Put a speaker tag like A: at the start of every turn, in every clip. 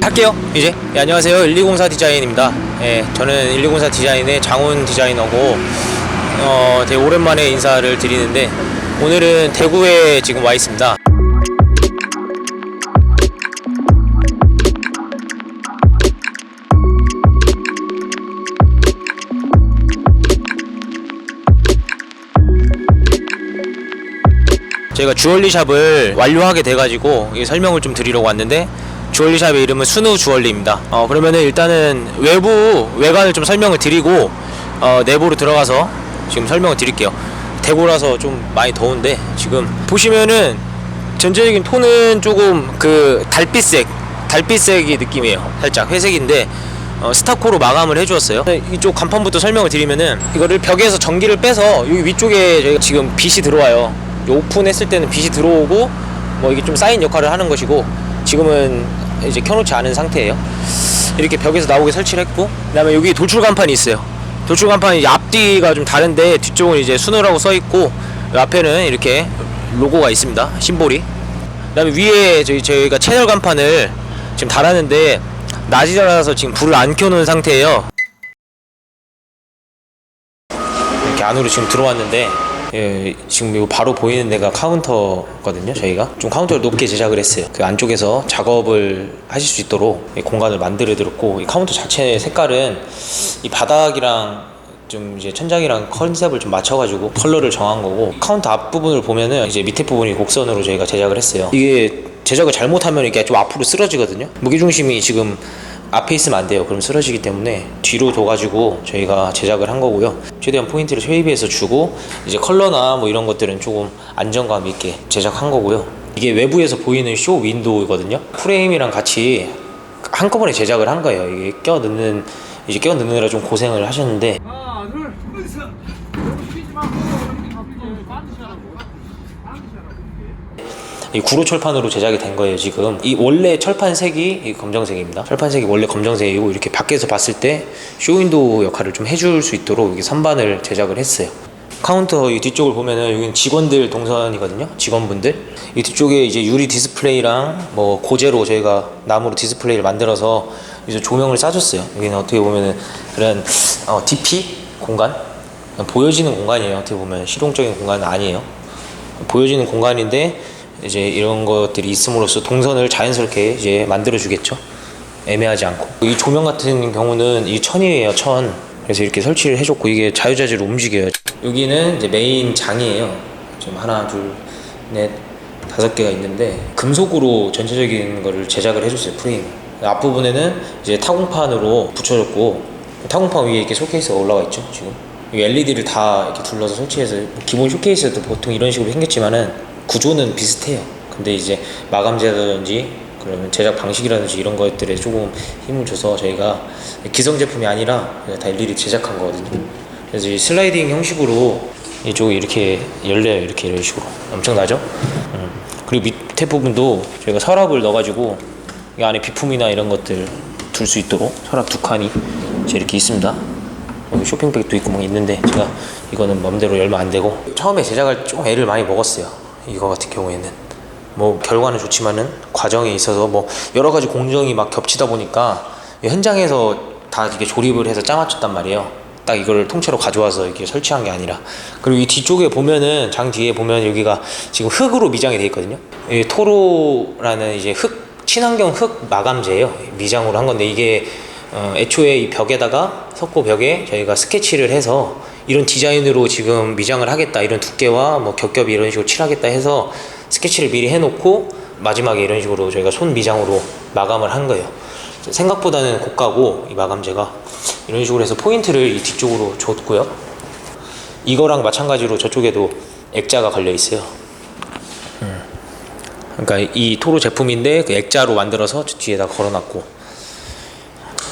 A: 할게요. 이제. 예, 안녕하세요. 1204 디자인입니다. 예, 저는 1204 디자인의 장훈 디자이너고 어, 되게 오랜만에 인사를 드리는데 오늘은 대구에 지금 와 있습니다. 저희가 주얼리 샵을 완료하게 돼가지고 이 설명을 좀 드리려고 왔는데 주얼리 샵의 이름은 순우 주얼리입니다. 어 그러면은 일단은 외부 외관을 좀 설명을 드리고 어 내부로 들어가서 지금 설명을 드릴게요. 대구라서 좀 많이 더운데 지금 보시면은 전체적인 톤은 조금 그 달빛색 달빛색이 느낌이에요. 살짝 회색인데 어, 스타코로 마감을 해주었어요. 이쪽 간판부터 설명을 드리면은 이거를 벽에서 전기를 빼서 여기 위쪽에 저희가 지금 빛이 들어와요. 이 오픈했을 때는 빛이 들어오고 뭐 이게 좀 사인 역할을 하는 것이고 지금은 이제 켜놓지 않은 상태예요. 이렇게 벽에서 나오게 설치를 했고 그 다음에 여기 돌출 간판이 있어요. 돌출 간판이 앞뒤가 좀 다른데 뒤쪽은 이제 순우라고 써 있고 앞에는 이렇게 로고가 있습니다. 심볼이. 그 다음에 위에 저희 저희가 채널 간판을 지금 달았는데 낮이라서 지금 불을 안 켜놓은 상태예요. 이렇게 안으로 지금 들어왔는데 예, 지금 이거 바로 보이는 데가 카운터거든요. 저희가 좀 카운터를 높게 제작을 했어요. 그 안쪽에서 작업을 하실 수 있도록 이 공간을 만들어 드렸고 이 카운터 자체 색깔은 이 바닥이랑 좀 이제 천장이랑 컨셉을 좀 맞춰가지고 컬러를 정한 거고 카운터 앞 부분을 보면은 이제 밑에 부분이 곡선으로 저희가 제작을 했어요. 이게 제작을 잘못하면 이게 좀 앞으로 쓰러지거든요. 무게 중심이 지금 앞에 있으면 안 돼요. 그럼 쓰러지기 때문에 뒤로 둬가지고 저희가 제작을 한 거고요. 최대한 포인트를 쉐입에서 주고 이제 컬러나 뭐 이런 것들은 조금 안정감 있게 제작한 거고요. 이게 외부에서 보이는 쇼 윈도우거든요. 프레임이랑 같이 한꺼번에 제작을 한 거예요. 이게 껴 넣는 이제 껴 넣느라 좀 고생을 하셨는데
B: 하나 둘 어디서 너무 쉬지 말고 이렇게 가쁘게 반드시 하라고 반드시 하라고
A: 이 구로 철판으로 제작이 된 거예요 지금. 이 원래 철판 색이 이 검정색입니다. 철판 색이 원래 검정색이고 이렇게 밖에서 봤을 때 쇼윈도우 역할을 좀 해줄 수 있도록 이게 선반을 제작을 했어요. 카운터 이 뒤쪽을 보면은 여기는 직원들 동선이거든요 직원분들. 이 뒤쪽에 이제 유리 디스플레이랑 뭐 고제로 저희가 나무로 디스플레이를 만들어서 이제 조명을 싸줬어요. 여기는 어떻게 보면은 그런 어, DP 공간? 보여지는 공간이에요. 어떻게 보면 실용적인 공간은 아니에요. 보여지는 공간인데 이제 이런 것들이 있음으로써 동선을 자연스럽게 이제 만들어 주겠죠. 애매하지 않고. 이 조명 같은 경우는 이 천이에요 천. 그래서 이렇게 설치를 해줬고 이게 자유자재로 움직여요 여기는 이제 메인 장이에요. 지금 하나 둘넷 다섯 개가 있는데 금속으로 전체적인 거를 제작을 해줬어요 프레임. 앞부분에는 이제 타공판으로 붙여줬고 타공판 위에 이렇게 쇼케이스가 올라가 있죠 지금. 이 LED를 다 이렇게 둘러서 설치해서 기본 쇼케이스도 보통 이런 식으로 생겼지만은 구조는 비슷해요. 근데 이제 마감재라든지 그러면 제작 방식이라든지 이런 것들에 조금 힘을 줘서 저희가 기성 제품이 아니라 다 일일이 제작한 거거든요. 그래서 이 슬라이딩 형식으로 이쪽이 이렇게 열려요. 이렇게 이런 식으로 엄청나죠? 음. 그리고 밑에 부분도 저희가 서랍을 넣어가지고 이 안에 비품이나 이런 것들 둘 수 있도록 서랍 두 칸이 이렇게 있습니다. 여기 쇼핑백도 있고 막 있는데 제가 이거는 맘대로 열면 안 되고 처음에 제작을 좀 애를 많이 먹었어요. 이거 같은 경우에는 뭐 결과는 좋지만은 과정에 있어서 뭐 여러 가지 공정이 막 겹치다 보니까 현장에서 다 이게 조립을 해서 짜맞췄단 말이에요. 딱 이걸 통째로 가져와서 이렇게 설치한 게 아니라 그리고 이 뒤쪽에 보면은 장 뒤에 보면 여기가 지금 흙으로 미장이 돼 있거든요. 이 토로라는 이제 흙 친환경 흙 마감재예요. 미장으로 한 건데 이게 어, 애초에 이 벽에다가 석고 벽에 저희가 스케치를 해서 이런 디자인으로 지금 미장을 하겠다 이런 두께와 뭐 겹겹이 이런 식으로 칠하겠다 해서 스케치를 미리 해놓고 마지막에 이런 식으로 저희가 손 미장으로 마감을 한 거예요. 생각보다는 고가고 이 마감재가 이런 식으로 해서 포인트를 이 뒤쪽으로 줬고요. 이거랑 마찬가지로 저쪽에도 액자가 걸려 있어요. 음. 그러니까 이 토로 제품인데 그 액자로 만들어서 저 뒤에다 걸어놨고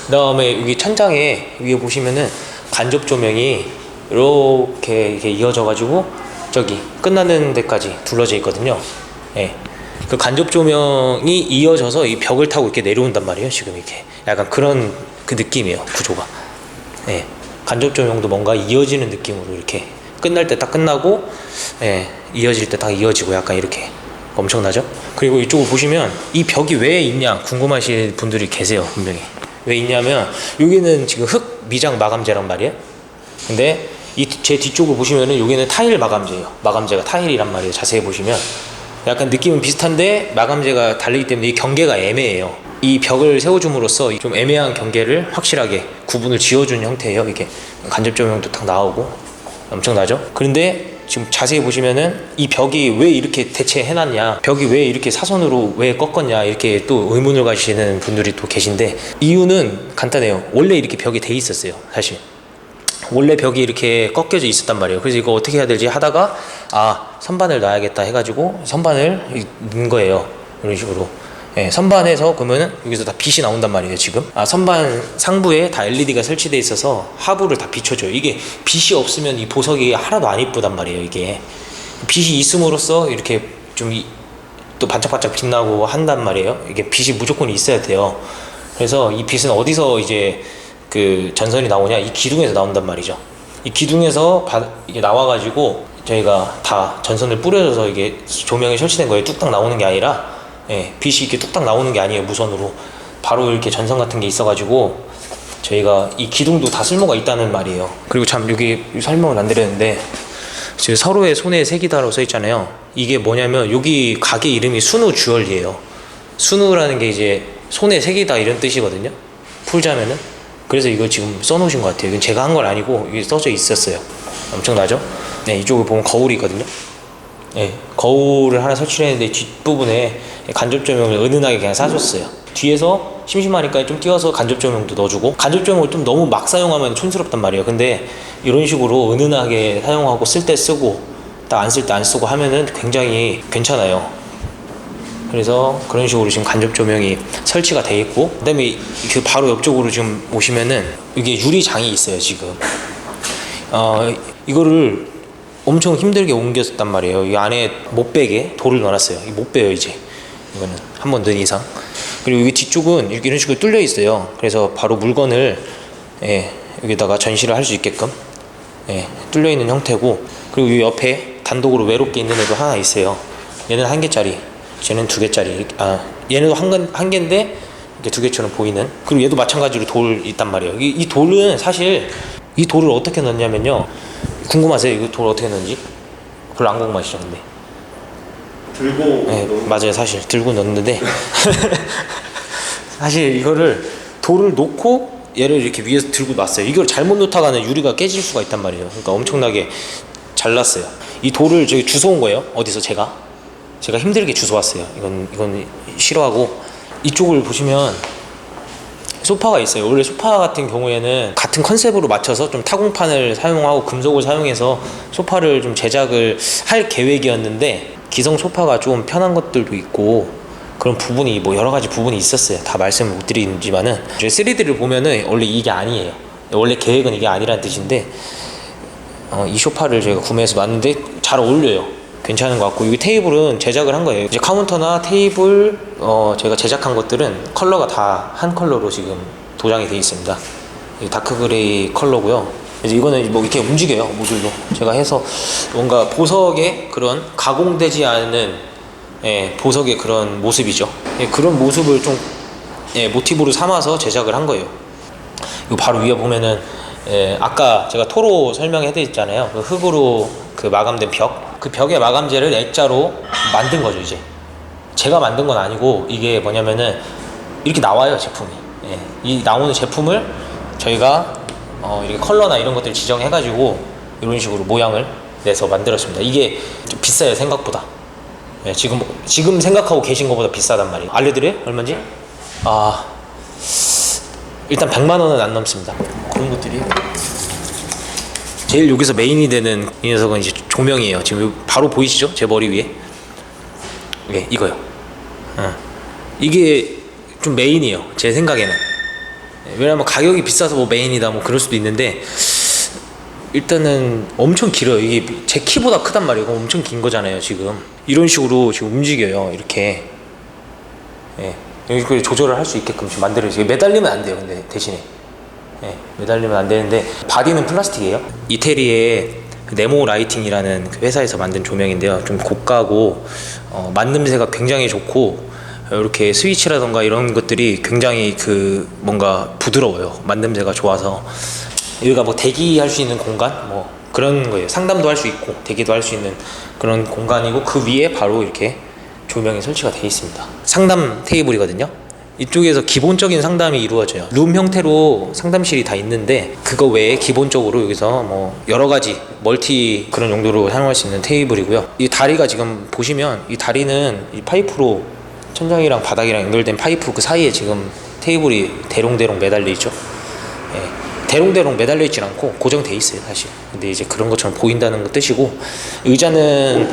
A: 그 다음에 여기 천장에 위에 보시면은 간접 조명이 이렇게 이렇게 이어져 가지고 저기 끝나는 데까지 둘러져 있거든요. 예. 그 간접 조명이 이어져서 이 벽을 타고 이렇게 내려온단 말이에요. 지금 이렇게 약간 그런 그 느낌이에요. 구조가. 예. 간접 조명도 뭔가 이어지는 느낌으로 이렇게 끝날 때 딱 끝나고 예. 이어질 때 딱 이어지고 약간 이렇게 엄청나죠? 그리고 이쪽을 보시면 이 벽이 왜 있냐 궁금하신 분들이 계세요 분명히 왜 있냐면 여기는 지금 흙 미장 마감재란 말이에요 근데 이 제 뒤쪽을 보시면은 여기는 타일 마감재예요. 마감재가 타일이란 말이에요 자세히 보시면. 약간 느낌은 비슷한데 마감재가 다르기 때문에 이 경계가 애매해요. 이 벽을 세워줌으로써 좀 애매한 경계를 확실하게 구분을 지어준 형태예요 이게. 간접 조명도 딱 나오고. 엄청나죠? 그런데 지금 자세히 보시면은 이 벽이 왜 이렇게 대체해놨냐 벽이 왜 이렇게 사선으로 왜 꺾었냐 이렇게 또 의문을 가지시는 분들이 또 계신데 이유는 간단해요. 원래 이렇게 벽이 돼 있었어요 사실 원래 벽이 이렇게 꺾여져 있었단 말이에요. 그래서 이거 어떻게 해야 되지 하다가 아 선반을 놔야겠다 해가지고 선반을 넣은 거예요. 이런 식으로. 예, 선반에서 그러면은 여기서 다 빛이 나온단 말이에요 지금. 아 선반 상부에 다 LED가 설치돼 있어서 하부를 다 비춰줘요. 이게 빛이 없으면 이 보석이 하나도 안 이쁘단 말이에요 이게. 빛이 있음으로써 이렇게 좀 또 반짝반짝 빛나고 한단 말이에요. 이게 빛이 무조건 있어야 돼요. 그래서 이 빛은 어디서 이제 그 전선이 나오냐? 이 기둥에서 나온단 말이죠. 이 기둥에서 바- 이게 나와가지고 저희가 다 전선을 뿌려줘서 이게 조명이 설치된 거예요 뚝딱 나오는 게 아니라 예, 빛이 이렇게 뚝딱 나오는 게 아니에요 무선으로. 바로 이렇게 전선 같은 게 있어가지고 저희가 이 기둥도 다 쓸모가 있다는 말이에요. 그리고 참 여기 설명을 안 드렸는데 지금 서로의 손에 색이다라고 써 있잖아요. 이게 뭐냐면 여기 가게 이름이 순우 주얼리예요. 순우라는 게 이제 손에 색이다 이런 뜻이거든요. 풀자면은 그래서 이거 지금 써놓으신 것 같아요 이건 제가 한 건 아니고 이게 써져 있었어요 엄청나죠? 네 이쪽을 보면 거울이 있거든요 예, 거울을 하나 설치를 했는데 뒷부분에 간접 조명을 은은하게 그냥 싸줬어요. 뒤에서 심심하니까 좀 띄워서 간접 조명도 넣어주고 간접 조명을 좀 너무 막 사용하면 촌스럽단 말이에요. 근데 이런 식으로 은은하게 사용하고 쓸 때 쓰고 딱 안 쓸 때 안 쓰고 하면은 굉장히 괜찮아요. 그래서 그런 식으로 지금 간접 조명이 설치가 돼 있고 그다음에 그 바로 옆쪽으로 지금 보시면은 이게 유리장이 있어요 지금. 어 이거를 엄청 힘들게 옮겼단 말이에요. 이 안에 못 빼게 돌을 넣어놨어요. 이못 빼요 이제. 이거는 한 번 넣은 이상. 그리고 여기 뒤쪽은 이런 식으로 뚫려 있어요. 그래서 바로 물건을 예, 여기다가 전시를 할 수 있게끔 예, 뚫려 있는 형태고 그리고 이 옆에 단독으로 외롭게 있는 애도 하나 있어요. 얘는 한 개짜리, 쟤는 두 개짜리. 아, 얘는 한, 건- 한 개인데 이렇게 두 개처럼 보이는. 그리고 얘도 마찬가지로 돌 있단 말이에요. 이, 이 돌은 사실 이 돌을 어떻게 넣냐면요. 궁금하세요? 이거 돌 어떻게 넣는지? 별로 안 궁금하시죠, 근데.
C: 들고
A: 네, 맞아요. 사실 들고 넣는데 사실 이거를 돌을 놓고 얘를 이렇게 위에서 들고 놨어요. 이걸 잘못 놓다가는 유리가 깨질 수가 있단 말이에요. 그러니까 엄청나게 잘났어요. 이 돌을 저기 주워온 거예요. 어디서 제가 제가 힘들게 주워 왔어요. 이건 이건 싫어하고 이쪽을 보시면 소파가 있어요. 원래 소파 같은 경우에는 같은 컨셉으로 맞춰서 좀 타공판을 사용하고 금속을 사용해서 소파를 좀 제작을 할 계획이었는데 기성 소파가 좀 편한 것들도 있고 그런 부분이 뭐 여러 가지 부분이 있었어요. 다 말씀을 못 드리지만은 저희 3D를 보면은 원래 이게 아니에요. 원래 계획은 이게 아니라는 뜻인데 어, 이 소파를 제가 구매해서 놨는데 잘 어울려요. 괜찮은 것 같고 이 테이블은 제작을 한 거예요. 이제 카운터나 테이블 어, 제가 제작한 것들은 컬러가 다 한 컬러로 지금 도장이 돼 있습니다. 이 다크 그레이 컬러고요. 이제 이거는 뭐 이렇게 움직여요 모듈도 제가 해서 뭔가 보석의 그런 가공되지 않은 예, 보석의 그런 모습이죠. 예, 그런 모습을 좀 예, 모티브로 삼아서 제작을 한 거예요. 이거 바로 위에 보면은 예, 아까 제가 토로 설명해 드렸잖아요. 그 흙으로 그 마감된 벽. 그 벽에 마감재를 액자로 만든 거죠, 이제. 제가 만든 건 아니고 이게 뭐냐면은 이렇게 나와요, 제품이. 예, 이 나오는 제품을 저희가 어, 이렇게 컬러나 이런 것들 지정해 가지고 이런 식으로 모양을 내서 만들었습니다. 이게 좀 비싸요, 생각보다. 예, 지금 지금 생각하고 계신 것보다 비싸단 말이에요. 알려드려요? 얼마인지? 아 일단 100만 원은 안 넘습니다. 그런 것들이 제일 여기서 메인이 되는 이 녀석은 이제 조명이에요. 지금 바로 보이시죠? 제 머리 위에. 예, 이거요. 어. 이게 좀 메인이에요. 제 생각에는. 예, 왜냐면 가격이 비싸서 뭐 메인이다 뭐 그럴 수도 있는데 일단은 엄청 길어요. 이게 제 키보다 크단 말이에요. 엄청 긴 거잖아요. 지금 이런 식으로 지금 움직여요. 이렇게. 예. 여기 조절을 할 수 있게끔 지금 만들어요. 매달리면 안 돼요. 근데 대신에. 예, 매달리면 안 되는데 바디는 플라스틱이에요. 이태리에 그 네모 라이팅이라는 그 회사에서 만든 조명인데요. 좀 고가고 어, 만듦새가 굉장히 좋고 이렇게 스위치라던가 이런 것들이 굉장히 그 뭔가 부드러워요. 만듦새가 좋아서 여기가 뭐 대기할 수 있는 공간 뭐 그런 거예요. 상담도 할 수 있고 대기도 할 수 있는 그런 공간이고 그 위에 바로 이렇게 조명이 설치가 되어 있습니다. 상담 테이블이거든요. 이쪽에서 기본적인 상담이 이루어져요. 룸 형태로 상담실이 다 있는데 그거 외에 기본적으로 여기서 뭐 여러 가지 멀티 그런 용도로 사용할 수 있는 테이블이고요. 이 다리가 지금 보시면 이 다리는 이 파이프로 천장이랑 바닥이랑 연결된 파이프 그 사이에 지금 테이블이 대롱대롱 매달려 있죠. 예, 대롱대롱 매달려 있진 않고 고정돼 있어요 사실 근데 이제 그런 것처럼 보인다는 거 뜻이고 의자는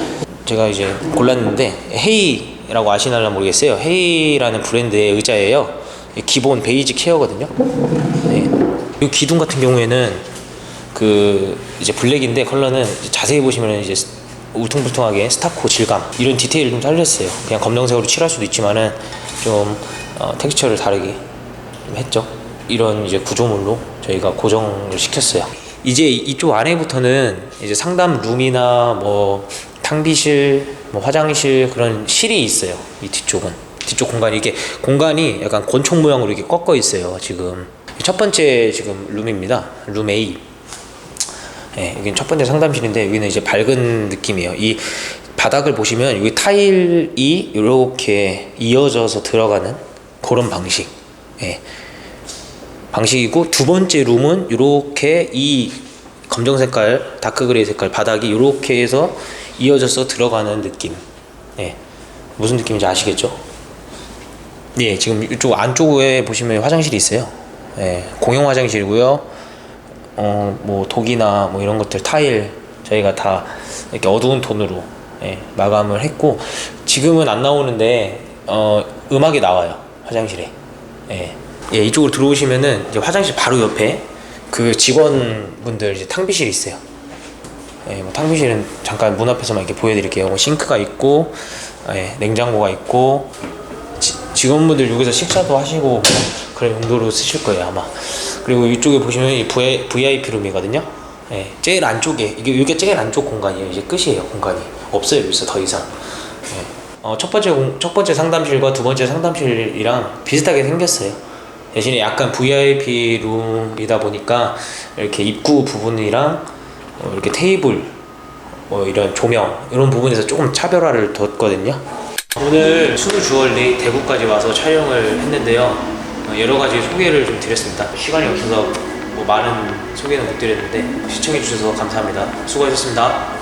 A: 제가 이제 골랐는데 헤이 라고 아시나라 모르겠어요 헤이라는 브랜드의 의자예요 기본 베이지 케어거든요 네. 이 기둥 같은 경우에는 그 이제 블랙인데 컬러는 이제 자세히 보시면 이제 울퉁불퉁하게 스타코 질감 이런 디테일을 좀 살렸어요 그냥 검정색으로 칠할 수도 있지만은 좀 어, 텍스처를 다르게 좀 했죠. 이런 이제 구조물로 저희가 고정을 시켰어요. 이제 이쪽 안에부터는 이제 상담 룸이나 뭐 탕비실, 뭐 화장실 그런 실이 있어요. 이 뒤쪽은 뒤쪽 공간이 이게 공간이 약간 권총 모양으로 이렇게 꺾어 있어요. 지금 첫 번째 지금 룸입니다. 룸 A. 예, 여기는 첫 번째 상담실인데 여기는 이제 밝은 느낌이에요. 이 바닥을 보시면 여기 타일이 이렇게 이어져서 들어가는 그런 방식. 예. 방식이고 두 번째 룸은 이렇게 이 검정 색깔, 다크 그레이 색깔 바닥이 이렇게 해서 이어져서 들어가는 느낌. 예. 무슨 느낌인지 아시겠죠? 예, 지금 이쪽 안쪽에 보시면 화장실이 있어요. 예, 공용 화장실이고요. 어, 뭐 독이나 뭐 이런 것들 타일 저희가 다 이렇게 어두운 톤으로 예, 마감을 했고 지금은 안 나오는데 어, 음악이 나와요 화장실에. 예. 예, 이쪽으로 들어오시면은 이제 화장실 바로 옆에 그 직원분들 이제 탕비실이 있어요. 예, 뭐 탕비실은 잠깐 문 앞에서만 이렇게 보여드릴게요. 뭐 싱크가 있고, 예, 냉장고가 있고, 지, 직원분들 여기서 식사도 하시고 뭐 그런 용도로 쓰실 거예요 아마. 그리고 이쪽에 보시면 이 VIP 룸이거든요. 예, 제일 안쪽에 이게 이게 제일 안쪽 공간이에요. 이제 끝이에요 공간이 없어요 여기서 더 이상. 예. 어, 첫 번째 공- 첫 번째 상담실과 두 번째 상담실이랑 비슷하게 생겼어요. 대신에 약간 VIP 룸이다 보니까 이렇게 입구 부분이랑 어, 이렇게 테이블 뭐 이런 조명 이런 부분에서 조금 차별화를 뒀거든요. 오늘 수루 주얼리 대구까지 와서 촬영을 했는데요. 어, 여러 가지 소개를 좀 드렸습니다. 시간이 없어서 뭐 많은 소개는 못 드렸는데 시청해 주셔서 감사합니다. 수고하셨습니다.